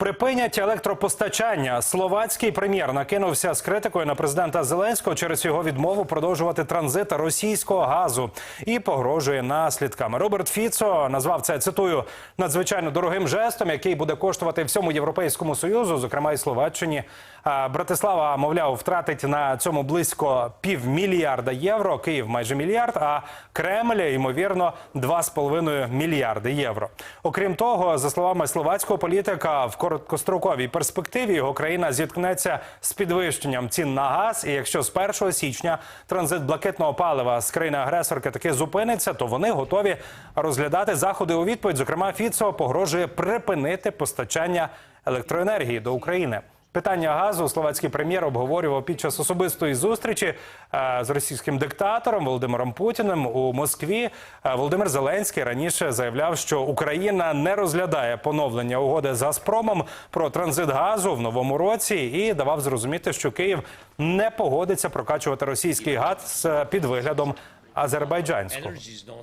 Припинять електропостачання. Словацький прем'єр накинувся з критикою на президента Зеленського через його відмову продовжувати транзит російського газу і погрожує наслідками. Роберт Фіцо назвав це цитую надзвичайно дорогим жестом, який буде коштувати всьому європейському союзу, зокрема і Словаччині. Братислава, мовляв, втратить на цьому близько півмільярда євро. Київ майже мільярд. А Кремль ймовірно 2,5 мільярди євро. Окрім того, за словами словацького політика, в короткостроковій перспективі його країна зіткнеться з підвищенням цін на газ. І якщо з 1 січня транзит блакитного палива з країни-агресорки таки зупиниться, то вони готові розглядати заходи у відповідь. Зокрема, Фіцо погрожує припинити постачання електроенергії до України. Питання газу словацький прем'єр обговорював під час особистої зустрічі е, з російським диктатором Володимиром Путіним у Москві. Е, Володимир Зеленський раніше заявляв, що Україна не розглядає поновлення угоди з Газпромом про транзит газу в новому році і давав зрозуміти, що Київ не погодиться прокачувати російський газ під виглядом азербайджанського.